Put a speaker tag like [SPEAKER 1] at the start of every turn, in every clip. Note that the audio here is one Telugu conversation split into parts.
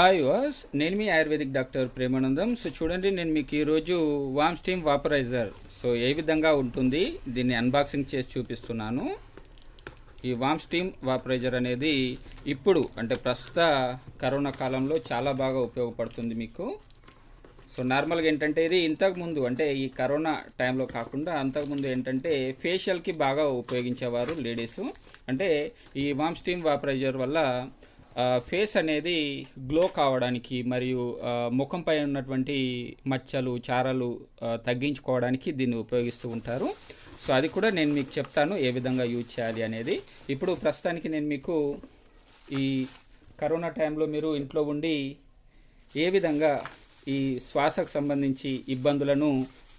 [SPEAKER 1] హాయ్ వాస్ నేను మీ ఆయుర్వేదిక్ డాక్టర్ ప్రేమానందం. సో చూడండి నేను మీకు ఈరోజు వామ్ స్టీమ్ వాపరైజర్. సో ఏ విధంగా ఉంటుంది? దీన్ని అన్బాక్సింగ్ చేసి చూపిస్తున్నాను. ఈ వామ్ స్టీమ్ వాపరైజర్ అనేది ఇప్పుడు అంటే ప్రస్తుత కరోనా కాలంలో చాలా బాగా ఉపయోగపడుతుంది మీకు. సో నార్మల్గా ఏంటంటే ఇది ఇంతకుముందు అంటే ఈ కరోనా టైంలో కాకుండా అంతకుముందు ఏంటంటే ఫేషియల్కి బాగా ఉపయోగించేవారు లేడీస్. అంటే ఈ వామ్ స్టీమ్ వాపరైజర్ వల్ల ఫేస్ అనేది గ్లో కావడానికి మరియు ముఖంపై ఉన్నటువంటి మచ్చలు చారలు తగ్గించుకోవడానికి దీన్ని ఉపయోగిస్తూ ఉంటారు. సో అది కూడా నేను మీకు చెప్తాను ఏ విధంగా యూజ్ చేయాలి అనేది. ఇప్పుడు ప్రస్తుతానికి నేను మీకు ఈ కరోనా టైంలో మీరు ఇంట్లో ఉండి ఏ విధంగా ఈ శ్వాసకు సంబంధించి ఇబ్బందులను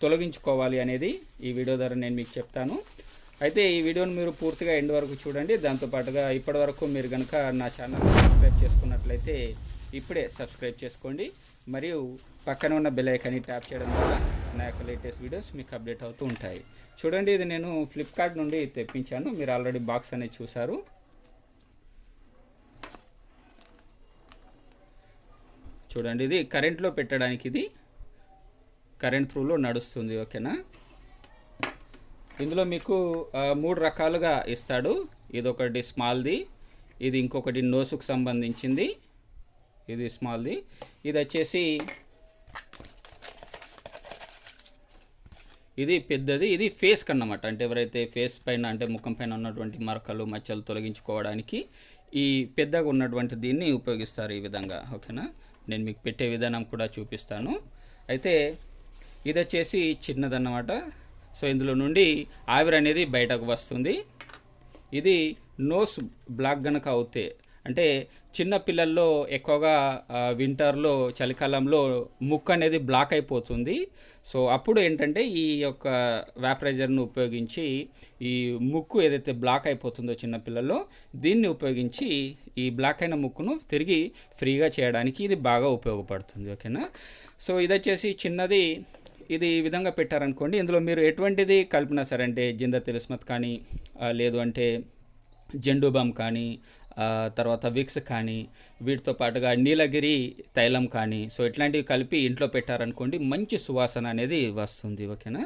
[SPEAKER 1] తొలగించుకోవాలి అనేది ఈ వీడియో ద్వారా నేను మీకు చెప్తాను. అయితే ఈ వీడియోని మీరు పూర్తిగా ఎండ్ వరకు చూడండి. దాంతోపాటుగా ఇప్పటి వరకు మీరు కనుక నా ఛానల్ సబ్స్క్రైబ్ చేసుకున్నట్లయితే ఇప్పుడే సబ్స్క్రైబ్ చేసుకోండి. మరియు పక్కన ఉన్న బెల్ ఐకాన్ని ట్యాప్ చేయడం ద్వారా నా యొక్క లేటెస్ట్ వీడియోస్ మీకు అప్డేట్ అవుతూ ఉంటాయి. చూడండి ఇది నేను ఫ్లిప్కార్ట్ నుండి తెప్పించాను. మీరు ఆల్రెడీ బాక్స్ అనేది చూసారు చూడండి ఇది కరెంట్లో పెట్టడానికి ఇది. కరెంట్ త్రూలో నడుస్తుంది ఓకేనా? ఇందులో మీకు మూడు రకాలుగా ఇస్తాడు. ఇది ఒకటి స్మాల్ది ఇది ఇంకొకటి నోసుకు సంబంధించింది. ఇది స్మాల్ది. ఇది వచ్చేసి ఇది పెద్దది ఇది ఫేస్ కన్నమాట. అంటే ఎవరైతే ఫేస్ పైన అంటే ముఖం పైన ఉన్నటువంటి మరకలు మచ్చలు తొలగించుకోవడానికి ఈ పెద్దగా ఉన్నటువంటి దీన్ని ఉపయోగిస్తారు ఈ విధంగా. ఓకేనా? నేను మీకు పెట్టే విధానం కూడా చూపిస్తాను. అయితే ఇది వచ్చేసి చిన్నదన్నమాట. సో ఇందులో నుండి ఆవిరి అనేది బయటకు వస్తుంది. ఇది నోస్ బ్లాక్ గనక అవుతే అంటే చిన్న పిల్లల్లో ఎక్కువగా వింటర్లో చలికాలంలో ముక్కు అనేది బ్లాక్ అయిపోతుంది. సో అప్పుడు ఏంటంటే ఈ యొక్క వ్యాపరైజర్ను ఉపయోగించి ఈ ముక్కు ఏదైతే బ్లాక్ అయిపోతుందో చిన్న పిల్లల్లో దీన్ని ఉపయోగించి ఈ బ్లాక్ అయిన ముక్కును తిరిగి ఫ్రీగా చేయడానికి ఇది బాగా ఉపయోగపడుతుంది. ఓకేనా? సో ఇది వచ్చేసి చిన్నది ఇది ఈ విధంగా పెట్టారనుకోండి ఇందులో మీరు ఎటువంటిది కలిపినా సరే అంటే జింద తిలిస్మత్ కానీ లేదు అంటే జెండూబామ్ కానీ తర్వాత విక్స్ కానీ వీటితో పాటుగా నీలగిరి తైలం కానీ సో ఇట్లాంటివి కలిపి ఇంట్లో పెట్టారనుకోండి మంచి సువాసన అనేది వస్తుంది ఓకేనా?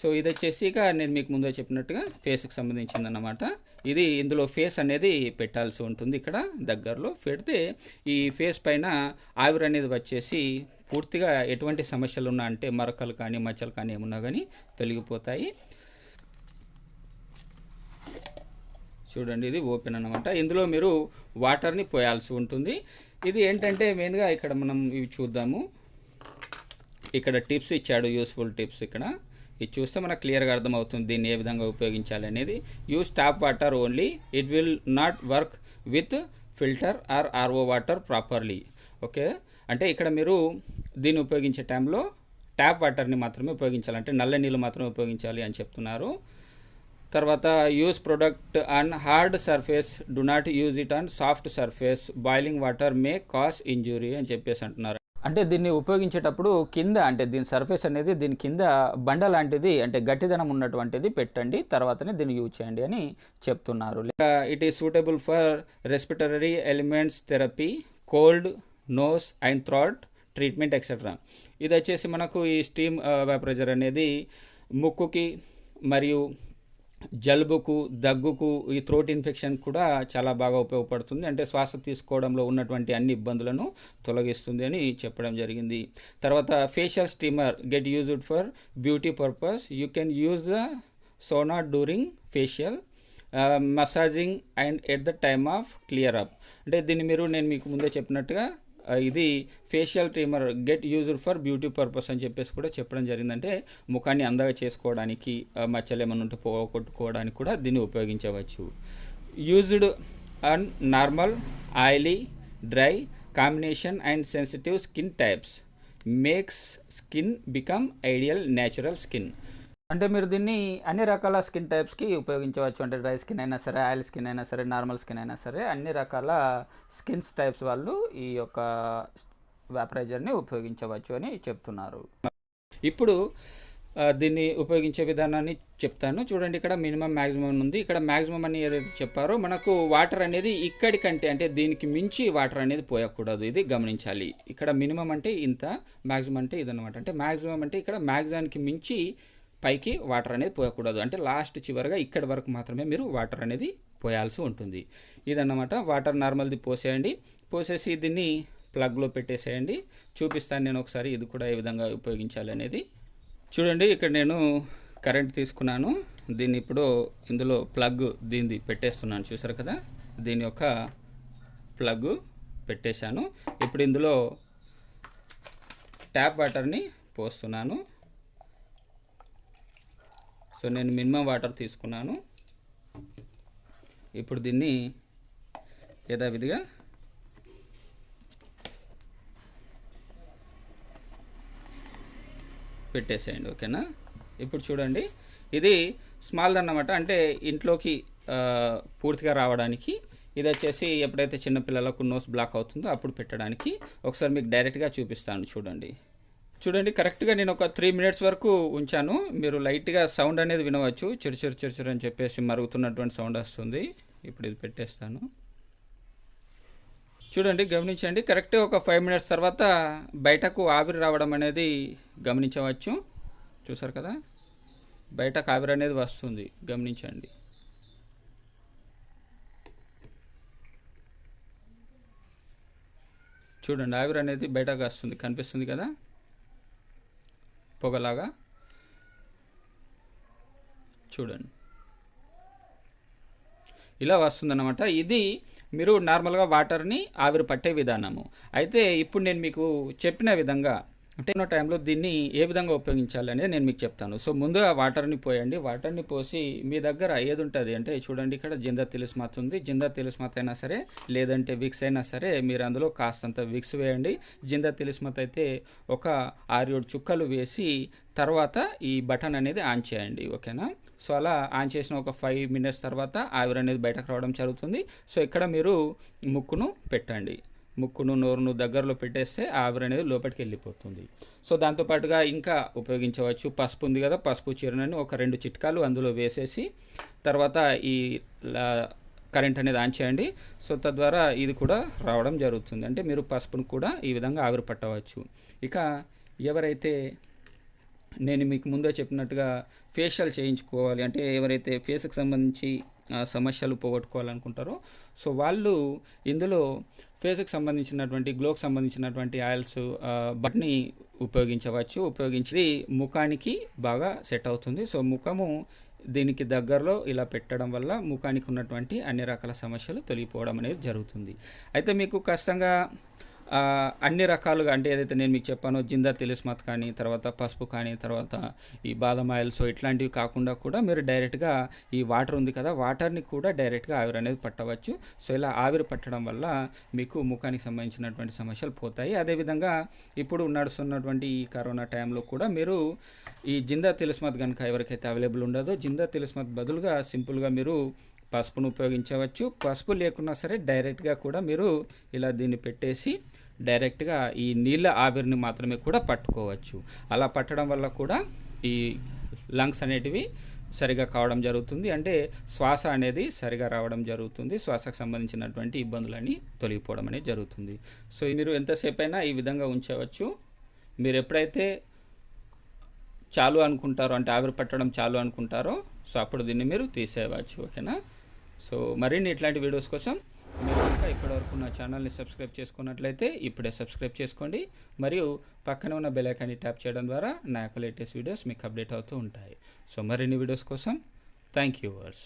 [SPEAKER 1] సో ఇది వచ్చేసి ఇక నేను మీకు ముందే చెప్పినట్టుగా ఫేస్కి సంబంధించింది అన్నమాట ఇది ఇందులో ఫేస్ అనేది పెట్టాల్సి ఉంటుంది ఇక్కడ దగ్గరలో. పెడితే ఈ ఫేస్ పైన ఆవిరి అనేది వచ్చేసి పూర్తిగా ఎటువంటి సమస్యలు ఉన్నా అంటే మరకలు కానీ మచ్చలు కానీ ఏమున్నా కానీ తొలగిపోతాయి. చూడండి ఇది ఓపెన్ అన్నమాట. ఇందులో మీరు వాటర్ని పోయాల్సి ఉంటుంది. ఇది ఏంటంటే మెయిన్గా ఇక్కడ మనం ఇవి చూద్దాము. ఇక్కడ టిప్స్ ఇచ్చాడు యూస్ఫుల్ టిప్స్ ఇక్కడ. ఇది చూస్తే మనకు క్లియర్గా అర్థమవుతుంది దీన్ని ఏ విధంగా ఉపయోగించాలి అనేది. Use tap water only it will not work with filter or RO water properly okay అంటే ఇక్కడ మీరు దీన్ని ఉపయోగించే టైంలో ట్యాప్ వాటర్ని మాత్రమే ఉపయోగించాలి అంటే నల్ల నీళ్ళు మాత్రమే ఉపయోగించాలి అని చెప్తున్నారు. తర్వాత use product on hard surface do not use it on soft surface boiling water may cause injury అని చెప్పేసి అంటున్నారు. అంటే దీన్ని ఉపయోగించేటప్పుడు కింద అంటే దీని సర్ఫేస్ అనేది దీని కింద బండ లాంటిది అంటే గట్టిదనం ఉన్నటువంటిది పెట్టండి తర్వాతనే దీన్ని యూజ్ చేయండి అని చెప్తున్నారు. It is suitable for respiratory elements therapy cold nose and throat treatment etcetera ఇది వచ్చేసి మనకు ఈ స్టీమ్ వేపరైజర్ అనేది ముక్కుకి మరియు జలుబుకు దగ్గుకు ఈ థ్రోట్ ఇన్ఫెక్షన్ కూడా చాలా బాగా ఉపయోగపడుతుంది. అంటే శ్వాస తీసుకోవడంలో ఉన్నటువంటి అన్ని ఇబ్బందులను తొలగిస్తుంది అని చెప్పడం జరిగింది. తర్వాత facial steamer get used for beauty purpose you can use the sauna during facial massaging and at the time of clear up అంటే దీన్ని మీరు నేను మీకు ముందే చెప్పినట్టుగా ఇది facial trimmer get used for beauty purpose అని చెప్పేసి కూడా చెప్పడం జరిగిందంటే ముఖాన్ని అందగా చేసుకోవడానికి మచ్చలు ఏమైనా ఉంటే పోగొట్టుకోవడానికి కూడా దీన్ని ఉపయోగించవచ్చు. Used and normal oily dry combination and sensitive skin types makes skin become ideal natural skin అంటే మీరు దీన్ని అన్ని రకాల స్కిన్ టైప్స్కి ఉపయోగించవచ్చు. అంటే డ్రై స్కిన్ అయినా సరే ఆయిల్ స్కిన్ అయినా సరే నార్మల్ స్కిన్ అయినా సరే అన్ని రకాల స్కిన్స్ టైప్స్ వాళ్ళు ఈ యొక్క వ్యాపరైజర్ని ఉపయోగించవచ్చు అని చెప్తున్నారు. ఇప్పుడు దీన్ని ఉపయోగించే విధానాన్ని చెప్తాను. చూడండి ఇక్కడ మినిమం మ్యాక్సిమం ఉంది. ఇక్కడ మ్యాక్సిమం అని ఏదైతే చెప్పారో మనకు వాటర్ అనేది ఇక్కడికంటే అంటే దీనికి మించి వాటర్ అనేది పోయకూడదు. ఇది గమనించాలి. ఇక్కడ మినిమం అంటే ఇంత మ్యాక్సిమం అంటే ఇదన్నమాట. అంటే మ్యాక్సిమం అంటే ఇక్కడ మ్యాక్సిమానికి మించి పైకి వాటర్ అనేది పోయకూడదు. అంటే లాస్ట్ చివరిగా ఇక్కడి వరకు మాత్రమే మీరు వాటర్ అనేది పోయాల్సి ఉంటుంది. ఇదన్నమాట. వాటర్ నార్మల్ది పోసేయండి. పోసేసి దీన్ని ప్లగ్లో పెట్టేసేయండి. చూపిస్తాను నేను ఒకసారి ఇది కూడా ఏ విధంగా ఉపయోగించాలి అనేది. చూడండి ఇక్కడ నేను కరెంట్ తీసుకున్నాను. దీన్ని ఇప్పుడు ఇందులో ప్లగ్ దీన్ని పెట్టేస్తున్నాను. చూసారు కదా? దీని యొక్క ప్లగ్ పెట్టేశాను. ఇప్పుడు ఇందులో ట్యాప్ వాటర్ని పోస్తున్నాను. సో నేను మినిమం వాటర్ తీసుకున్నాను. ఇప్పుడు దీన్ని యథావిధిగా పెట్టేసేయండి ఓకేనా? ఇప్పుడు చూడండి ఇది స్మాల్ అన్నమాట. అంటే ఇంట్లోకి పూర్తిగా రావడానికి ఇది వచ్చేసి ఎప్పుడైతే చిన్నపిల్లలకు నోస్ బ్లాక్ అవుతుందో అప్పుడు పెట్టడానికి. ఒకసారి మీకు డైరెక్ట్గా చూపిస్తాను చూడండి. చూడండి కరెక్ట్గా నేను ఒక త్రీ మినిట్స్ వరకు ఉంచాను. మీరు లైట్గా సౌండ్ అనేది వినవచ్చు. చిరుచిరు చిరుచిరు అని చెప్పేసి మరుగుతున్నటువంటి సౌండ్ వస్తుంది. ఇప్పుడు ఇది పెట్టేస్తాను. చూడండి గమనించండి. కరెక్ట్గా ఒక ఫైవ్ మినిట్స్ తర్వాత బయటకు ఆవిరి రావడం అనేది గమనించవచ్చు. చూసారు కదా? బయటకు ఆవిరి అనేది వస్తుంది. గమనించండి. చూడండి ఆవిరి అనేది బయటకు వస్తుంది. కనిపిస్తుంది కదా? పొగలాగా చూడండి. ఇలా వస్తుందన్నమాట. ఇది మీరు నార్మల్గా వాటర్ని ఆవిరి పట్టే విధానము. అయితే ఇప్పుడు నేను మీకు చెప్పిన విధంగా అంటే ఉన్న టైంలో దీన్ని ఏ విధంగా ఉపయోగించాలి అనేది నేను మీకు చెప్తాను. సో ముందుగా వాటర్ని పోయండి. వాటర్ని పోసి మీ దగ్గర ఏది ఉంటుంది అంటే చూడండి ఇక్కడ జిందా తిలిస్మాత్ ఉంది. జిందా తిలిస్మాత్ అయినా సరే లేదంటే విక్స్ అయినా సరే మీరు అందులో కాస్తంత విక్స్ వేయండి. జిందా తిలిస్మాత్ అయితే ఒక ఆరు ఏడు చుక్కలు వేసి తర్వాత ఈ బటన్ అనేది ఆన్ చేయండి. ఓకేనా? సో అలా ఆన్ చేసిన ఒక ఫైవ్ మినిట్స్ తర్వాత ఆవిరి అనేది బయటకు రావడం జరుగుతుంది. సో ఇక్కడ మీరు ముక్కును పెట్టండి. ముక్కును నోరును దగ్గరలో పెట్టేస్తే ఆవిరి అనేది లోపలికి వెళ్ళిపోతుంది. సో దాంతోపాటుగా ఇంకా ఉపయోగించవచ్చు. పసుపు ఉంది కదా పసుపు చీరనని ఒక రెండు చిట్కాలు అందులో వేసేసి తర్వాత ఈ లా- కరెంట్ అనేది ఆన్ చేయండి. సో తద్వారా ఇది కూడా రావడం జరుగుతుంది. అంటే మీరు పసుపును కూడా ఈ విధంగా ఆవిరి పట్టవచ్చు. ఇక ఎవరైతే నేను మీకు ముందే చెప్పినట్టుగా ఫేషియల్ చేయించుకోవాలి అంటే ఎవరైతే ఫేస్కి సంబంధించి సమస్యలు పోగొట్టుకోవాలనుకుంటారో. సో వాళ్ళు ఇందులో ఫేస్కి సంబంధించినటువంటి గ్లోకి సంబంధించినటువంటి ఆయిల్స్ బట్ని ఉపయోగించవచ్చు. ఉపయోగించి ముఖానికి బాగా సెట్ అవుతుంది. సో ముఖము దీనికి దగ్గరలో ఇలా పెట్టడం వల్ల ముఖానికి ఉన్నటువంటి అన్ని రకాల సమస్యలు తొలగిపోవడం అనేది జరుగుతుంది. అయితే మీకు కష్టంగా అన్ని రకాలుగా అంటే ఏదైతే నేను మీకు చెప్పానో జిందా తెలిస్మత్ కానీ తర్వాత పసుపు కానీ తర్వాత ఈ బాదం ఆయిల్ సో ఇట్లాంటివి కాకుండా కూడా మీరు డైరెక్ట్గా ఈ వాటర్ ఉంది కదా వాటర్ని కూడా డైరెక్ట్గా ఆవిరి అనేది పట్టవచ్చు. సో ఇలా ఆవిరి పట్టడం వల్ల మీకు ముఖానికి సంబంధించినటువంటి సమస్యలు పోతాయి. అదేవిధంగా ఇప్పుడు నడుస్తున్నటువంటి ఈ కరోనా టైంలో కూడా మీరు ఈ జిందా తెలిస్మత్ కనుక ఎవరికైతే అవైలబుల్ ఉండదో జిందా తెలిస్మత్ బదులుగా సింపుల్గా మీరు పసుపును ఉపయోగించవచ్చు. పసుపు లేకున్నా సరే డైరెక్ట్గా కూడా మీరు ఇలా దీన్ని పెట్టేసి డైరెక్ట్గా ఈ నీళ్ళ ఆవిరిని మాత్రమే కూడా పట్టుకోవచ్చు. అలా పట్టడం వల్ల కూడా ఈ లంగ్స్ అనేటివి సరిగా కావడం జరుగుతుంది. అంటే శ్వాస అనేది సరిగా రావడం జరుగుతుంది. శ్వాసకు సంబంధించినటువంటి ఇబ్బందులన్నీ తొలగిపోవడం అనేది జరుగుతుంది. సో మీరు ఎంతసేపు అయినా ఈ విధంగా ఉంచవచ్చు. మీరు ఎప్పుడైతే చాలు అనుకుంటారో అంటే ఆవిరి పట్టడం చాలు అనుకుంటారో సో అప్పుడు దీన్ని మీరు తీసేయవచ్చు. ఓకేనా? సో మరిన్ని ఇట్లాంటి వీడియోస్ కోసం మీరు కనుక ఇప్పటివరకు నా ఛానల్ని సబ్స్క్రైబ్ చేసుకున్నట్లయితే ఇప్పుడే సబ్స్క్రైబ్ చేసుకోండి. మరియు పక్కన ఉన్న బెల్ ఐకాన్ని ట్యాప్ చేయడం ద్వారా నా యొక్క లేటెస్ట్ వీడియోస్ మీకు అప్డేట్ అవుతూ ఉంటాయి. సో మరిన్ని వీడియోస్ కోసం థ్యాంక్ యూ వర్స్